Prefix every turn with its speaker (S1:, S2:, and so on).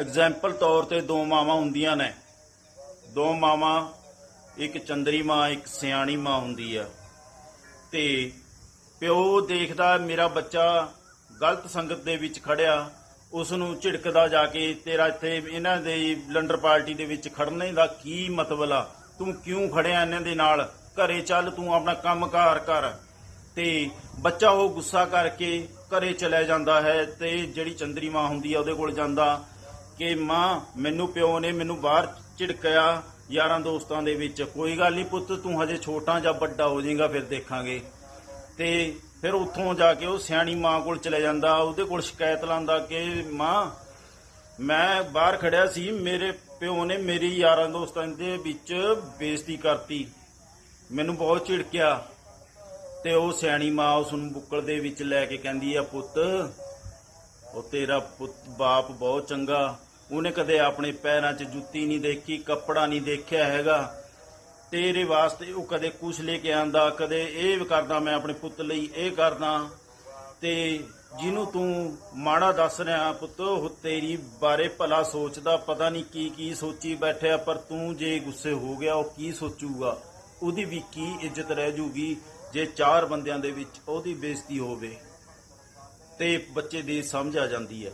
S1: Example ਤੌਰ ਤੇ ਦੋ ਮਾਵਾਂ ਹੁੰਦੀਆਂ ਨੇ। ਦੋ ਮਾਵਾਂ, ਇੱਕ ਚੰਦਰੀ ਮਾਂ, ਇੱਕ ਸਿਆਣੀ ਮਾਂ ਹੁੰਦੀ ਆ। ਤੇ ਪਿਓ ਦੇਖਦਾ ਮੇਰਾ ਬੱਚਾ ਗਲਤ ਸੰਗਤ ਦੇ ਵਿੱਚ ਖੜਿਆ ਉਸ ਨੂੰ ਝਿੜਕਦਾ ਜਾ ਕੇ, ਤੇਰਾ ਇੱਥੇ ਇਹਨਾਂ ਦੇ ਲੰਡਰ ਪਾਰਟੀ ਦੇ ਵਿੱਚ ਖੜਨੇ ਦਾ ਕੀ ਮਤਲਬ ਆ? ਤੂੰ ਕਿਉਂ ਖੜਿਆ ਇਹਨਾਂ ਦੇ ਨਾਲ? ਘਰੇ ਚੱਲ, ਤੂੰ ਆਪਣਾ ਕੰਮਕਾਰ ਕਰ। ਤੇ ਬੱਚਾ ਉਹ ਗੁੱਸਾ ਕਰਕੇ ਘਰੇ ਚਲਾ ਜਾਂਦਾ ਹੈ ਤੇ ਜਿਹੜੀ ਚੰਦਰੀ ਮਾਂ ਹੁੰਦੀ ਆ, ਉਹਦੇ ਕੋਲ ਜਾਂਦਾ। ਕਿ ਮਾਂ, ਮੈਨੂੰ ਪਿਓ ਨੇ ਮੈਨੂੰ ਬਾਹਰ ਝਿੜਕਿਆ ਯਾਰਾਂ ਦੋਸਤਾਂ ਦੇ ਵਿੱਚ। ਕੋਈ ਗੱਲ ਨਹੀਂ ਪੁੱਤ, ਤੂੰ ਹਜੇ ਛੋਟਾ ਜਾਂ ਵੱਡਾ ਹੋ ਜਾਏਗਾ, ਫਿਰ ਦੇਖਾਂਗੇ। ਤੇ ਫਿਰ ਉੱਥੋਂ ਜਾ ਕੇ ਉਹ ਸਿਆਣੀ ਮਾਂ ਕੋਲ ਚਲੇ ਜਾਂਦਾ, ਉਹਦੇ ਕੋਲ ਸ਼ਿਕਾਇਤ ਲਾਉਂਦਾ ਕਿ, ਮਾਂ, ਮੈਂ ਬਾਹਰ ਖੜਿਆ ਸੀ, ਮੇਰੇ ਪਿਓ ਨੇ ਮੇਰੀ ਯਾਰਾਂ ਦੋਸਤਾਂ ਦੇ ਵਿੱਚ ਬੇਇੱਜ਼ਤੀ ਕਰਤੀ। ਮੈਨੂੰ ਬਹੁਤ ਝਿੜਕਿਆ। ਤੇ ਉਹ ਸਿਆਣੀ ਮਾਂ ਉਸ ਨੂੰ ਬੁੱਕਲ ਦੇ ਵਿੱਚ ਲੈ ਕੇ ਕਹਿੰਦੀ ਆ, ਪੁੱਤ ਉਹ ਤੇਰਾ ਪੁੱਤ ਬਾਪ ਬਹੁਤ ਚੰਗਾ। ਉਹਨੇ ਕਦੇ ਆਪਣੇ ਪੈਰਾਂ 'ਚ ਜੁੱਤੀ ਨਹੀਂ ਦੇਖੀ, ਕੱਪੜਾ ਨਹੀਂ ਦੇਖਿਆ ਹੈਗਾ। ਤੇਰੇ ਵਾਸਤੇ ਉਹ ਕਦੇ ਕੁਛ ਲੈ ਕੇ ਆਂਦਾ, ਕਦੇ ਇਹ ਕਰਦਾ, ਮੈਂ ਆਪਣੇ ਪੁੱਤ ਲਈ ਇਹ ਕਰਦਾ। ਤੇ ਜਿਹਨੂੰ ਤੂੰ ਮਾੜਾ ਦੱਸ ਰਿਹਾ ਪੁੱਤ, ਉਹ ਤੇਰੀ ਬਾਰੇ ਭਲਾ ਸੋਚਦਾ, ਪਤਾ ਨਹੀਂ ਕੀ ਕੀ ਸੋਚੀ ਬੈਠਿਆ, ਪਰ ਤੂੰ ਜੇ ਗੁੱਸੇ ਹੋ ਗਿਆ, ਉਹ ਕੀ ਸੋਚੂਗਾ? ਉਹਦੀ ਵੀ ਕੀ ਇੱਜ਼ਤ ਰਹਿ ਜੂਗੀ, ਜੇ ਚਾਰ ਬੰਦਿਆਂ ਦੇ ਵਿੱਚ ਉਹਦੀ ਬੇਇੱਜ਼ਤੀ ਹੋਵੇ। ਤੇ ਬੱਚੇ ਦੀ ਸਮਝ ਆ ਜਾਂਦੀ ਹੈ।